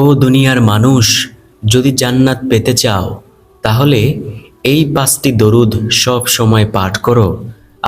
ও দুনিয়ার মানুষ যদি জান্নাত পেতে চাও, তাহলে এই পাঁচটি দরুদ সব সময় পাঠ করো।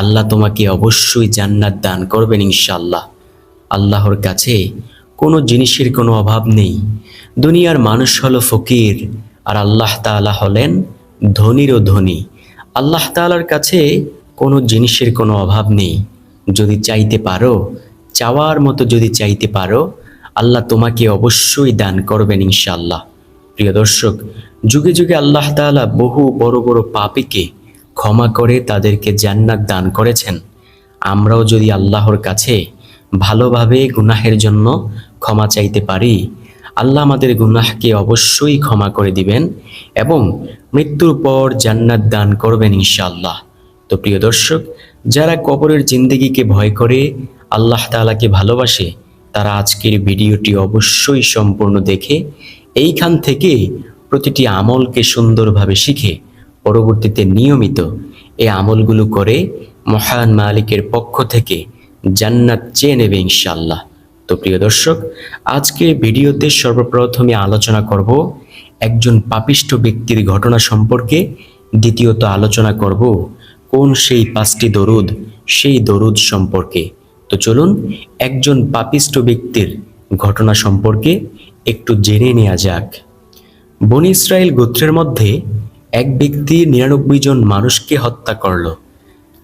আল্লাহ তোমাকে অবশ্যই জান্নাত দান করবেন ইনশাল্লাহ আল্লাহর কাছে কোনো জিনিসের কোনো অভাব নেই। দুনিয়ার মানুষ হলো ফকির, আর আল্লাহ তাআলা হলেন ধনীরও ধনী। আল্লাহ তাআলার কাছে কোনো জিনিসের কোনো অভাব নেই। যদি চাইতে পারো, চাওয়ার মতো যদি চাইতে পারো আল্লাহ তোমাকে অবশ্যই দান করবেন ইনশাআল্লাহ। প্রিয় দর্শক, যুগে যুগে আল্লাহ তাআলা বহু বড় বড় পাপীকে ক্ষমা করে তাদেরকে জান্নাত দান করেছেন। আমরাও যদি আল্লাহর কাছে ভালোভাবে গুনাহের জন্য ক্ষমা চাইতে পারি, আল্লাহ আমাদের গুনাহকে অবশ্যই ক্ষমা করে দিবেন এবং মৃত্যুর পর জান্নাত দান করবেন ইনশাআল্লাহ। তো প্রিয় দর্শক, যারা কবরের জিন্দগিকে ভয় করে, আল্লাহ তাআলাকে ভালোবাসে তারা আজকের ভিডিওটি অবশ্যই সম্পূর্ণ দেখে এইখান থেকে প্রতিটি আমলকে সুন্দরভাবে শিখে, পরবর্তীতে নিয়মিত এই আমলগুলো করে মহান মালিকের পক্ষ থেকে জান্নাত চেয়ে নেবে ইনশাল্লাহ তো প্রিয় দর্শক, আজকের ভিডিওতে সর্বপ্রথমে আলোচনা করব একজন পাপিষ্ঠ ব্যক্তির ঘটনা সম্পর্কে, দ্বিতীয়ত আলোচনা করব কোন সেই পাঁচটি দরুদ, সেই দরুদ সম্পর্কে। তো চলুন একজন পাপিষ্ঠ ব্যক্তির ঘটনা সম্পর্কে একটু জেনে নেওয়া যাক। বনি ইসরায়েল গোত্রের মধ্যে এক ব্যক্তি নিরানব্বই জন মানুষকে হত্যা করল।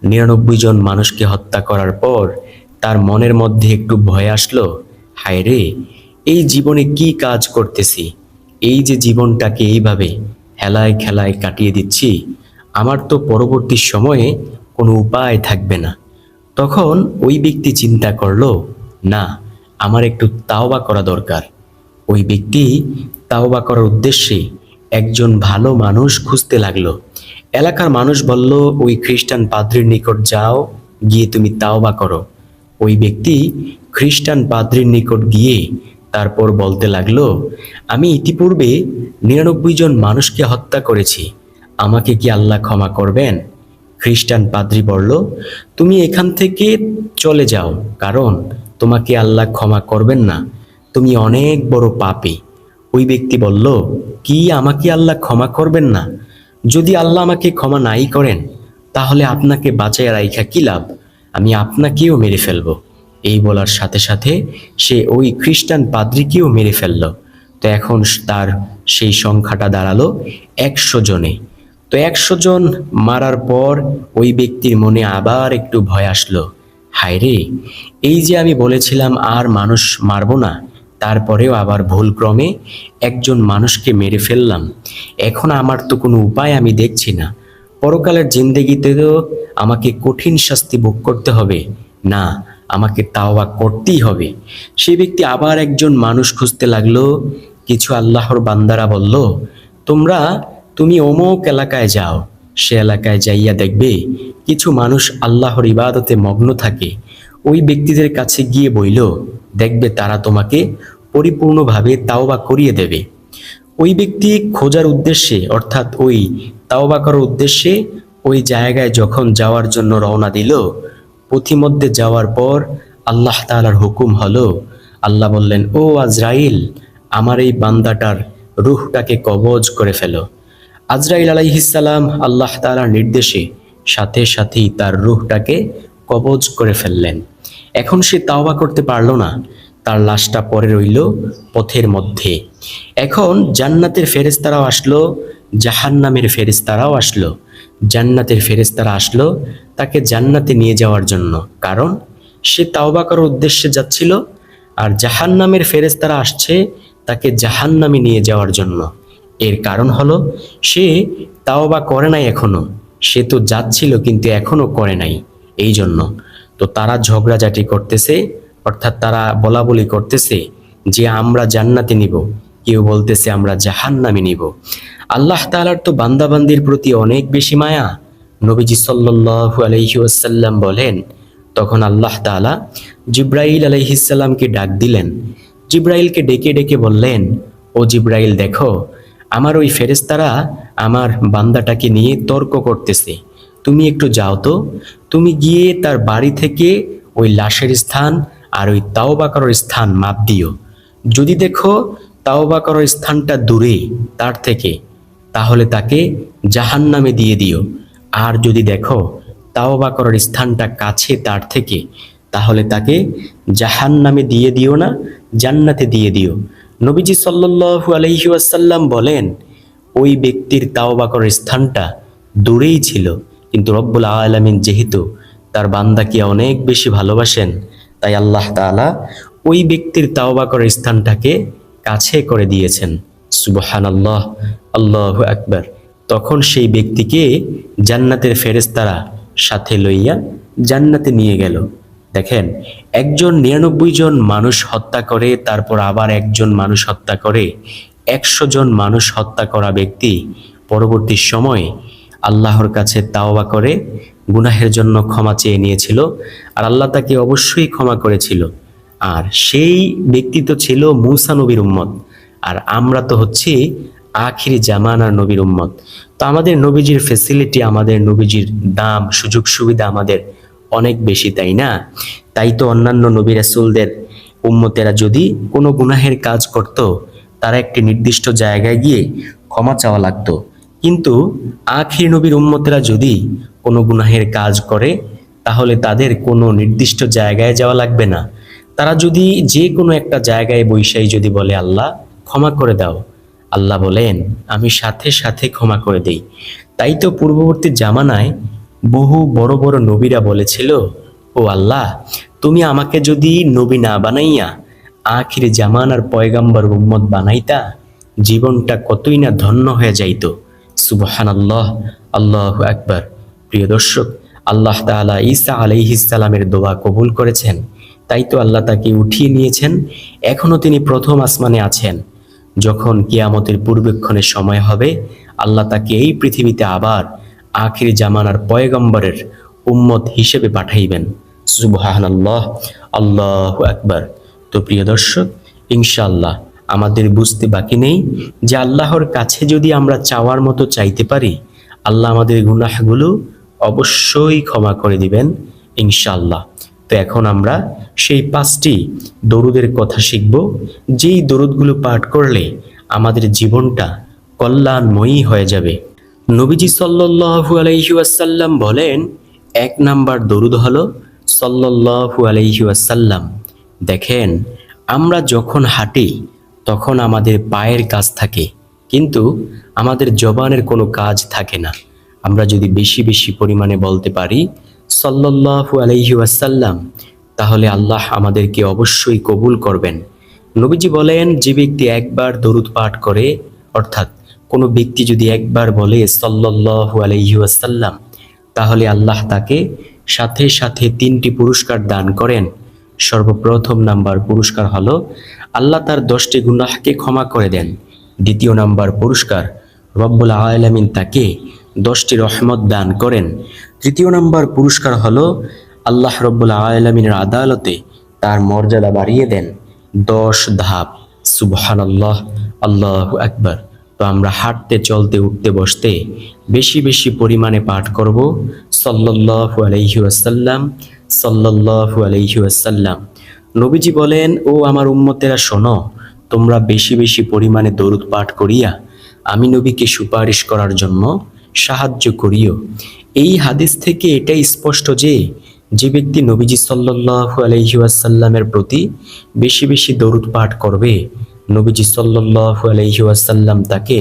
নিরানব্বই জন মানুষকে হত্যা করার পর তার মনের মধ্যে একটু ভয় আসলো, হায় রে, এই জীবনে কি কাজ করতেছি? এই যে জীবনটাকে এইভাবে হেলায় খেলায় কাটিয়ে দিচ্ছি, আমার তো পরবর্তী সময়ে কোনো উপায় থাকবে না। তখন ওই ব্যক্তি চিন্তা করল, না, আমার একটু তাওবা করা দরকার। ওই ব্যক্তি তাওবা করার উদ্দেশ্যে একজন ভালো মানুষ খুঁজতে লাগল। এলাকার মানুষ বলল, ওই খ্রিস্টান পাদ্রির নিকট যাও, গিয়ে তুমি তাওবা করো। ওই ব্যক্তি খ্রিস্টান পাদ্রির নিকট গিয়ে তারপর বলতে লাগল, আমি ইতিপূর্বে নিরানব্বই জন মানুষকে হত্যা করেছি। আমাকে কি আল্লাহ ক্ষমা করবেন? খ্রিস্টান পাদ্রি বলল, তুমি এখান থেকে চলে যাও, কারণ তোমাকে আল্লাহ ক্ষমা করবেন না। তুমি অনেক বড় পাপী। ওই ব্যক্তি বলল, কি আমাকে আল্লাহ ক্ষমা করবেন না? যদি আল্লাহ আমাকে ক্ষমা নাই করেন, তাহলে আপনাকে বাঁচায় রাইখা কি লাভ? আমি আপনাকেও মেরে ফেলব। এই বলার সাথে সাথে সে ওই খ্রিস্টান পাদ্রিকেও মেরে ফেলল। তো এখন তার সেই সংখ্যাটা দাঁড়াল একশো জনে। তো একশো জন মারার পর ওই ব্যক্তির মনে আবার একটু ভয় আসলো। হায় রে, এই যে আমি বলেছিলাম আর মানুষ মারবো না, তারপরেও আবার ভুলক্রমে একজন মানুষকে মেরে ফেললাম। এখন আমার তো কোনো উপায় আমি দেখছি না। পরকালের জিন্দেগিতে তো আমাকে কঠিন শাস্তি ভোগ করতে হবে। না, আমাকে তাওবা করতেই হবে। সেই ব্যক্তি আবার একজন মানুষ খুঁজতে লাগল। কিছু আল্লাহর বান্দারা বলল, তোমরা তুমি অমুক এলাকায় যাও। সে এলাকায় যাইয়া দেখবে কিছু মানুষ আল্লাহর ইবাদতে মগ্ন থাকে। ওই ব্যক্তিদের কাছে গিয়ে বইল, দেখবে তারা তোমাকে পরিপূর্ণভাবে তাওবা করিয়ে দেবে। ওই ব্যক্তি খোঁজার উদ্দেশ্যে, অর্থাৎ ওই তাওবা করার উদ্দেশ্যে ওই জায়গায় যখন যাওয়ার জন্য রওনা দিল, পথিমধ্যে যাওয়ার পর আল্লাহ তাআলার হুকুম হলো, আল্লাহ বললেন, ও আজরাইল, আমার এই বান্দাটার রুহটাকে কবজ করে ফেলো। আজরাইল আলাইহিসাল্লাম আল্লাহ তাআলার নির্দেশে সাথে সাথেই তার রুহটাকে কবজ করে ফেললেন। এখন সে তাওবা করতে পারল না, তার লাশটা পরে রইল পথের মধ্যে। এখন জান্নাতের ফেরেস্তারাও আসলো, জাহান্নামের ফেরেস্তারাও আসলো। জান্নাতের ফেরেস্তারা আসলো তাকে জান্নাতে নিয়ে যাওয়ার জন্য, কারণ সে তাওবা করার উদ্দেশ্যে যাচ্ছিল, আর জাহান্নামের ফেরেস্তারা আসছে তাকে জাহান্নামে নিয়ে যাওয়ার জন্য। এর কারণ হলো, সে তাও বা করে নাই এখনও। সে তো যাচ্ছিল কিন্তু এখনও করে নাই। এই জন্য তো তারা ঝগড়াঝাটি করতেছে, অর্থাৎ তারা বলা বলি করতেছে যে আমরা জান্নাতে নিব। কেউ বলতেছে আমরা জাহান্নামে নিব। আল্লাহ তাআলার তো বান্দাবান্দির প্রতি অনেক বেশি মায়া। নবীজি সাল্লাল্লাহু আলাইহি ওয়াসাল্লাম বলেন, তখন আল্লাহ তাআলা জিব্রাইল আলাইহিসসালামকে ডাক দিলেন। জিব্রাইলকে ডেকে ডেকে বললেন, ও জিব্রাইল, দেখো আমার ওই ফেরেস্তারা আমার বান্দাটাকে নিয়ে তর্ক করতেছে। তুমি একটু যাও তো। তুমি গিয়ে তার বাড়ি থেকে ওই লাশের স্থান আর ওই তাওবাকরের স্থান মাপ দিও। যদি দেখো তাওবা করার স্থানটা দূরে, তার থেকে, তাহলে তাকে জাহান্নামে দিয়ে দিও। আর যদি দেখো তাওবা করার স্থানটা কাছে, তার থেকে, তাহলে তাকে জাহান্নামে দিয়ে দিও না, জান্নাতে দিয়ে দিও। নবীজি সাল্লাল্লাহু আলাইহি ওয়াসাল্লাম বলেন, ওই ব্যক্তির তাওবা করার স্থানটা দূরেই ছিল, কিন্তু রব্বুল আলামিন যেহেতু তার বান্দাকে অনেক বেশি ভালোবাসেন, তাই আল্লাহ তাআলা ওই ব্যক্তির তাওবা করার স্থানটাকে কাছে করে দিয়েছেন। সুবহান আল্লাহ আল্লাহ আকবার। তখন সেই ব্যক্তিকে জান্নাতের ফেরেস্তারা সাথে লইয়া জান্নাতে নিয়ে গেল। দেখেন, একজন নিরানব্বই জন মানুষ হত্যা করে, তারপর আবার একজন মানুষ হত্যা করে, একশো জন মানুষ হত্যা করা ব্যক্তি পরবর্তী সময়ে আল্লাহর কাছে তাওবা করে, গুনাহের জন্য ক্ষমা চেয়ে নিয়েছিল আর আল্লাহ তাকে অবশ্যই ক্ষমা করেছিল। আর সেই ব্যক্তি তো ছিল মূসা নবীর উম্মত, আর আমরা তো হচ্ছি আখিরি জামানার নবীর উম্মত। তো আমাদের নবীজির ফেসিলিটি আমাদের নবীজির দাম সুযোগ সুবিধা আমাদের অনেক বেশি, তাই না? তাই তো অন্যান্য নবী রাসুলদের উম্মতেরা যদি কোনো গুনাহের কাজ করত, তারা একটি নির্দিষ্ট জায়গায় গিয়ে ক্ষমা চাওয়া লাগতো। কিন্তু আখির নবীর উম্মতেরা যদি কোনো গুনাহের কাজ করে, তাহলে তাদের কোনো নির্দিষ্ট জায়গায় যাওয়া লাগবে না। তারা যদি যে কোনো একটা জায়গায় বৈশাই যদি বলে, আল্লাহ, ক্ষমা করে দাও। আল্লাহ বলেন, আমি সাথে সাথে ক্ষমা করে দেই। তাই তো পূর্ববর্তী জামানায় বহু বড় বড় নবীরা বলেছিল, ও আল্লাহ, তুমি আমাকে যদি নবী না বানাইয়া আখির জামানার পয়গাম্বর উম্মত বানাইতা, জীবনটা কতই না ধন্য হয়ে যাইত। সুবহান আল্লাহ আল্লাহ আকবার। প্রিয় দর্শক, আল্লাহ তাআলা ঈসা আলাইহিসসালামের দোয়া কবুল করেছেন। তাই তো আল্লাহ তাকে উঠিয়ে নিয়েছেন। এখনও তিনি প্রথম আসমানে আছেন। যখন কিয়ামতের পূর্বেক্ষণের সময় হবে, আল্লাহ তাকে এই পৃথিবীতে আবার আখির জামানার পয়গম্বরের উম্মত হিসেবে পাঠাইবেন। সুবহান আল্লাহ আল্লাহ আকবার। তো প্রিয় দর্শক, ইনশাআল্লাহ আমাদের বুঝতে বাকি নেই যে আল্লাহর কাছে যদি আমরা চাওয়ার মতো চাইতে পারি, আল্লাহ আমাদের গুনাহগুলো অবশ্যই ক্ষমা করে দিবেন ইনশাল্লাহ তো এখন আমরা সেই পাঁচটি দরুদের কথা শিখব। যেই দরুদগুলো পাঠ করলে আমাদের জীবনটা কল্যাণময়ী হয়ে যাবে। নবীজি সাল্লাল্লাহু আলাইহি ওয়াসাল্লাম বলেন, এক নাম্বার দরুদ হল সাল্লাল্লাহু আলাইহি ওয়াসাল্লাম। দেখেন, আমরা যখন হাঁটি, তখন আমাদের পায়ের কাজ থাকে, কিন্তু আমাদের জবানের কোনো কাজ থাকে না। আমরা যদি বেশি বেশি পরিমাণে বলতে পারি, সাল্লাল্লাহু আলাইহি ওয়াসাল্লাম, তাহলে আল্লাহ আমাদেরকে অবশ্যই কবুল করবেন। নবীজি বলেন, যে ব্যক্তি একবার দরুদ পাঠ করে, অর্থাৎ কোনো ব্যক্তি যদি একবার বলে সাল্লাল্লাহু আলাইহি তাহলে আল্লাহ তাকে সাথে সাথে তিনটি পুরস্কার দান করেন। সর্বপ্রথম নাম্বার পুরস্কার হলো, আল্লাহ তার দশটি গুনাহকে ক্ষমা করে দেন। দ্বিতীয় নাম্বার পুরস্কার, রব্বুল আলামিন তাকে দশটি রহমত দান করেন। তৃতীয় নাম্বার পুরস্কার হলো, আল্লাহ রব্বুল আলামিনের আদালতে তার মর্যাদা বাড়িয়ে দেন। দশ ধাপ সুবহান আল্লাহ আল্লাহ আকবার। আমরা হাঁটতে, চলতে, উঠতে, বসতে বেশি বেশি পরিমাণে পাঠ করব। সাল্লাল্লাহু আলাইহি ওয়াসাল্লাম, সাল্লাল্লাহু আলাইহি ওয়াসাল্লাম। নবীজি বলেন, ও আমার উম্মতেরা, শোনো, তোমরা বেশি বেশি পরিমাণে দরুদ পাঠ করিয়া আমি নবীকে সুপারিশ করার জন্য সাহায্য করিও। এই হাদিস থেকে এটাই স্পষ্ট যে যে ব্যক্তি নবীজি সাল্লাল্লাহু আলাইহি ওয়াসাল্লামের প্রতি বেশি বেশি দরুদ পাঠ করবে নবীজি সাল্লাল্লাহু আলাইহি তাকে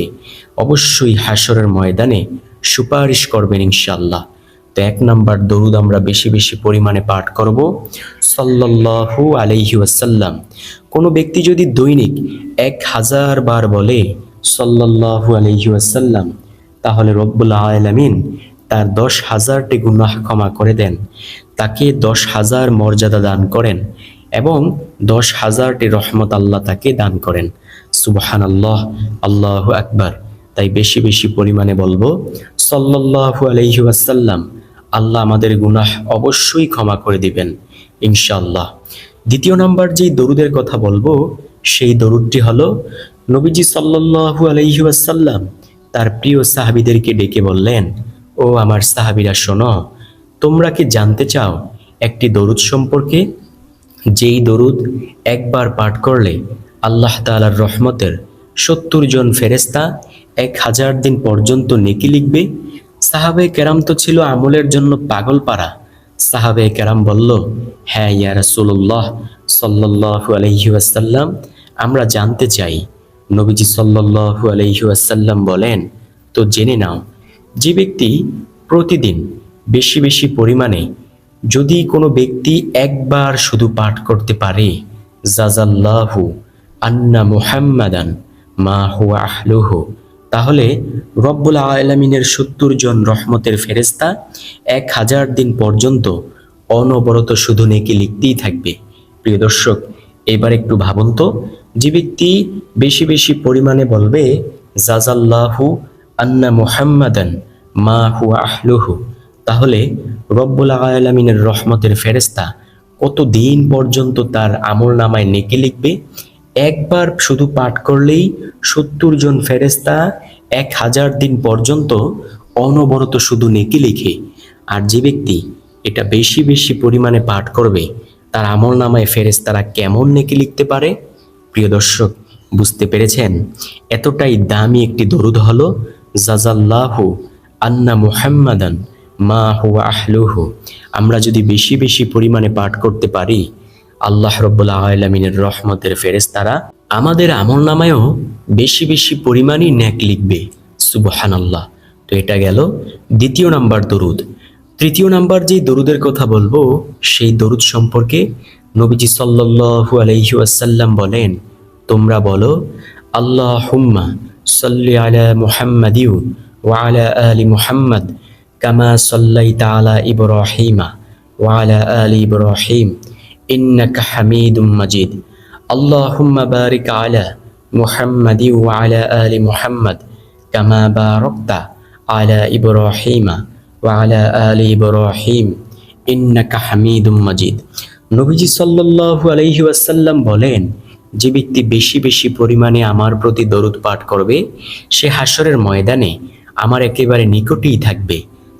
অবশ্যই হাসরের ময়দানে সুপারিশ করবেন ইনশাল্লাহ তো এক নাম্বার দরুদ আমরা বেশি বেশি পরিমাণে পাঠ করব। সাল্লাল্লাহু আলাইহি ওয়াসাল্লাম, কোনো ব্যক্তি যদি দৈনিক এক হাজার বার বলে সাল্লাল্লাহু আলাইহি ওয়াসাল্লাম, তাহলে রব্বুল আলামিন তার দশ হাজারটি গুনাহ ক্ষমা করে দেন। তাকে দশ হাজার মর্যাদা দান করেন এবং দশ হাজারটি রহমত আল্লাহ তাকে দান করেন। সুবহান আল্লাহ আল্লাহ আকবার। তাই বেশি বেশি পরিমাণে বলব, সাল্লাল্লাহু আলাইহি ওয়াসাল্লাম আল্লাহ আমাদের গুনাহ অবশ্যই ক্ষমা করে দিবেন ইনশাল্লাহ দ্বিতীয় নম্বর যেই দরুদের কথা বলব, সেই দরুদটি হলো, নবীজি সাল্লাল্লাহু আলাইহি ওয়াসাল্লাম তার প্রিয় সাহাবীদেরকে ডেকে বললেন, ও আমার সাহাবীরা শোনো, তোমরা কি জানতে চাও একটি দরুদ সম্পর্কে? যেই দরুদ একবার পাঠ করলে আল্লাহ তাআলার রহমতের সত্তর জন ফেরেস্তা এক হাজার দিন পর্যন্ত নেকি লিখবে। সাহাবে কেরাম তো ছিল আমলের জন্য পাগল পাড়া। সাহাবে কেরাম বলল হ্যাঁ ইয়া রাসূলুল্লাহ সাল্লাল্লাহু আলাইহি ওয়াসাল্লাম, আমরা জানতে চাই। নবীজি সাল্লাল্লাহু আলাইহি ওয়াসাল্লাম বলেন, তো জেনে নাও, যে ব্যক্তি প্রতিদিন বেশি বেশি পরিমাণে যদি কোনো ব্যক্তি একবার শুধু পাঠ করতে পারে জাজাল্লাহু আন্না মুহাম্মাদান মা হুয়া আহলুহু, তাহলে রব্বুল আলমিনের সত্তর জন রহমতের ফেরেস্তা এক হাজার দিন পর্যন্ত অনবরত শুধু নেকি লিখতেই থাকবে। প্রিয় দর্শক, এবার একটু ভাবুন তো, যে ব্যক্তি বেশি বেশি পরিমাণে বলবে জাজাল্লাহু আন্না মুহাম্মাদান মা হুয়া তাহলে রব্বুল আলমিনের রহমতের ফেরেস্তা কত দিন পর্যন্ত তার আমল নামায় নেকি লিখবে? একবার শুধু পাঠ করলেই সত্তর জন ফেরেস্তা এক হাজার দিন পর্যন্ত অনবরত শুধু নেকি লিখে, আর যে ব্যক্তি এটা বেশি বেশি পরিমাণে পাঠ করবে, তার আমল নামায় ফেরেস্তারা কেমন নেকি লিখতে পারে? প্রিয় দর্শক, বুঝতে পেরেছেন? এতটাই দামি একটি দরুদ হলো জাজাল্লাহু আন্না মুহাম্মাদান মা হুয়া আহলুহু। আমরা যদি বেশি বেশি পরিমাণে পাঠ করতে পারি, আল্লাহ রব্বুল্লাহ আলমিনের রহমতের ফেরেস্তারা আমাদের আমল নামায়ও বেশি বেশি পরিমাণই ন্যাক লিখবে। সুবহান আল্লাহ তো এটা গেল দ্বিতীয় নাম্বার দরুদ। তৃতীয় নাম্বার যেই দরুদের কথা বলব, সেই দরুদ সম্পর্কে নবীজি সাল্লাল্লাহু আলাইহি ওয়াসাল্লাম বলেন, তোমরা বলো আল্লাহ হুম্মা সাল্লি আলা মুহাম্মাদিউ ওয়া আলা আলি মুহাম্মদ কামা সাল্লাই তালা ইবরাহিমা ওয়ালা আলী ইবরাহিম, ইন্নাকা হামিদুম মাজিদ। আল্লাহুম্মা বারিক আলা মুহাম্মাদি ওয়ালা আলি মুহাম্মদ, কামা বারকতা আলা ইবরাহিমা ওয়ালা আলী ইবরাহিম, ইন্নাকা হামিদুম মাজিদ। নবীজি সাল্লাল্লাহু আলাইহি ওয়াসাল্লাম বলেন, যে ব্যক্তি বেশি বেশি পরিমাণে আমার প্রতি দরুদ পাঠ করবে, সে হাসরের ময়দানে আমার একেবারে নিকটেই থাকবে।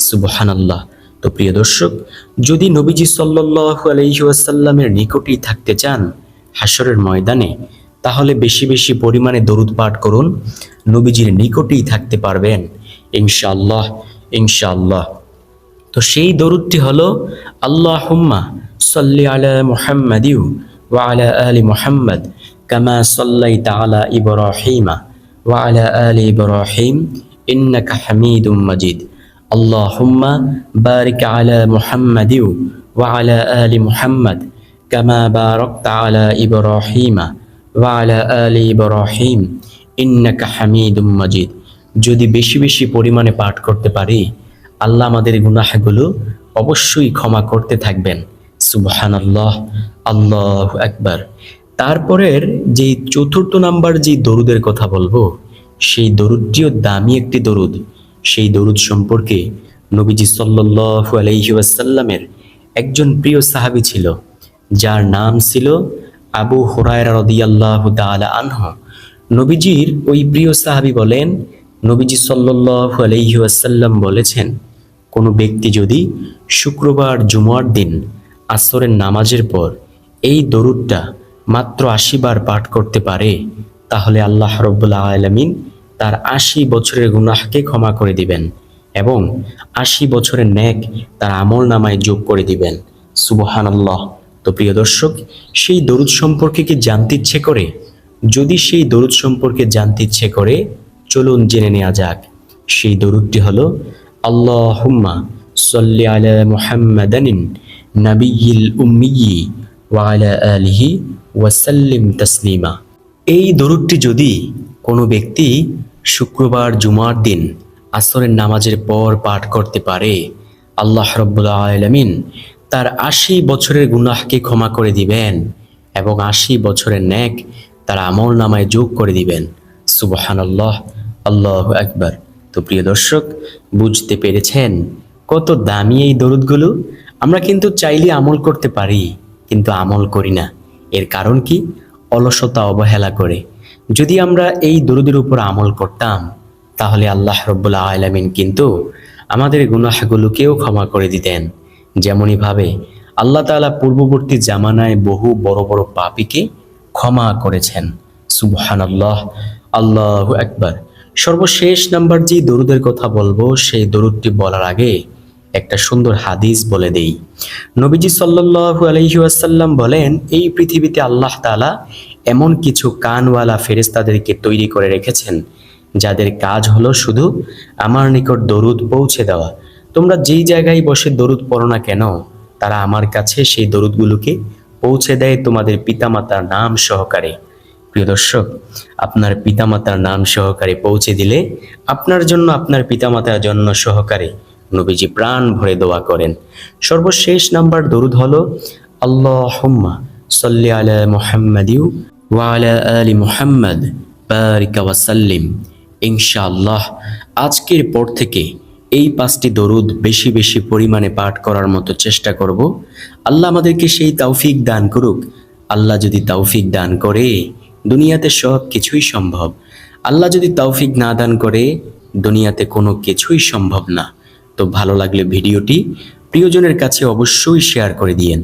সুবহানাল্লাহ। তো প্রিয় দর্শক, যদি নবীজি সাল্লাল্লাহু আলাইহি ওয়াসাল্লামের নিকটেই থাকতে চান হাসরের ময়দানে, তাহলে বেশি বেশি পরিমাণে দরুদ পাঠ করুন, নবীজির নিকটেই থাকতে পারবেন, ইনশাআল্লাহ ইনশাআল্লাহ। তো সেই দরুদটি হলো আল্লাহ হুম্মা সাল্লি আলা মুহাম্মাদিউ ওয়া আলা আলি মুহাম্মদ কামা সাল্লাইতা আলা ইব্রাহিমা ওয়া আলা ইব্রাহিম ইন্নাকা হামিদুম মাজিদ। আল্লাহুম্মা বারিক আলা মুহাম্মাদিউ ওয়া আলা আলি মুহাম্মাদ কামা বারাকতা আলা ইব্রাহিমা ওয়া আলা আলি ইব্রাহিম ইন্নাকা হামিদুম মাজিদ যদি বেশি বেশি পরিমাণে পাঠ করতে পারি, আল্লাহ আমাদের গুনাহাগুলো অবশ্যই ক্ষমা করতে থাকবেন। সুবহান আল্লাহ আল্লাহ একবার তারপরের যে চতুর্থ নাম্বার যে দরুদের কথা বলব, সেই দরুদটিও দামি একটি দরুদ। সেই দরুদ সম্পর্কে নবীজি সাল্লাল্লাহু আলাইহি ওয়াসাল্লামের একজন প্রিয় সাহাবী ছিল, যার নাম ছিল আবু হুরায়রা রাদিয়াল্লাহু তাআলা আনহু। নবীজির ওই প্রিয় সাহাবী বলেন, নবীজি সাল্লাল্লাহু আলাইহি ওয়াসাল্লাম বলেছেন, কোনো ব্যক্তি যদি শুক্রবার জুমার দিন আসরের নামাজের পর এই দরুদটা মাত্র আশি বার পাঠ করতে পারে, তাহলে আল্লাহ রব্বুল্লাহ আলমিন তার আশি বছরের গুনাহকে ক্ষমা করে দিবেন এবং আশি বছরের ন্যাক তার আমল নামায় যোগ করে দিবেন। সুবহান আল্লাহ তো প্রিয় দর্শক, সেই দরুদ সম্পর্কে কি জানতে ইচ্ছে করে? যদি সেই দরুদ সম্পর্কে জানতে ইচ্ছে করে, চলুন জেনে নেওয়া যাক। সেই দরুদটি হলো আল্লাহ হুম্মা সাল্লি আলা মুহাম্মাদানিন নাবিয়িল উম্মিয়ি ওয়া আলা আলিহি ওয়াসাল্লিম তাসলিমা। এই দরুদটি যদি কোনো ব্যক্তি শুক্রবার জুমার দিন আসরের নামাজের পর পাঠ করতে পারে, আল্লাহ রব্বুল্লা আলমিন তার আশি বছরের গুনাহকে ক্ষমা করে দিবেন এবং আশি বছরের ন্যাক তার আমল নামায় যোগ করে দিবেন। সুবহান আল্লাহ আল্লাহ একবার তো প্রিয় দর্শক, বুঝতে পেরেছেন কত দামি এই দরুদগুলো? আমরা কিন্তু চাইলে আমল করতে পারি, কিন্তু আমল করি না। এর কারণ কি? অলসতা, অবহেলা করে। যদি আমরা এই দরুদের উপর আমল করতাম, তাহলে আল্লাহ রব্বুল্লাহ আলমিন কিন্তু আমাদের গুনাহগুলোকেও ক্ষমা করে দিতেন। যেমনইভাবে আল্লাহ তাআলা পূর্ববর্তী জামানায় বহু বড় বড় পাপীকে ক্ষমা করেছেন। সুবহানাল্লাহ, আল্লাহ একবার সর্বশেষ নাম্বার যে দরুদের কথা বলব, সেই দরুদটি বলার আগে একটা সুন্দর হাদিস বলে দেই। নবীজি সাল্লাল্লাহু আলাইহি ওয়াসাল্লাম বলেন, এই পৃথিবীতে আল্লাহ তাআলা এমন কিছু কানওয়ালা ফেরেশতাদেরকে তৈরি করে রেখেছেন, যাদের কাজ হলো শুধু আমার নিকট দরুদ পৌঁছে দেওয়া। তোমরা যেই জায়গায় বসে দরুদ পড়ো না কেন, তারা আমার কাছে সেই দরুদগুলোকে পৌঁছে দেয় তোমাদের পিতামাতার নাম সহকারে। প্রিয় দর্শক, আপনার পিতামাতার নাম সহকারে পৌঁছে দিলে আপনার জন্য আপনার পিতামাতার জন্য সহকারে নবীজি প্রাণ ভরে দোয়া করেন। সর্বশেষ নাম্বার দরুদ হলো, আল্লাহুম্মা সাল্লি আলা মুহাম্মাদিউ ওয়া আলা আলি মুহাম্মাদ বারিকা ওয়াসাল্লিম ইনশাআল্লাহ আজকের পর থেকে এই পাঁচটি দরুদ বেশি বেশি পরিমাণে পাঠ করার মতো চেষ্টা করব। আল্লাহ আমাদেরকে সেই তৌফিক দান করুক। আল্লাহ যদি তৌফিক দান করে, দুনিয়াতে সব কিছুই সম্ভব। আল্লাহ যদি তৌফিক না দান করে, দুনিয়াতে কোনো কিছুই সম্ভব না। তো ভালো লাগলে ভিডিওটি প্রিয়জনের কাছে অবশ্যই শেয়ার করে দিয়েন।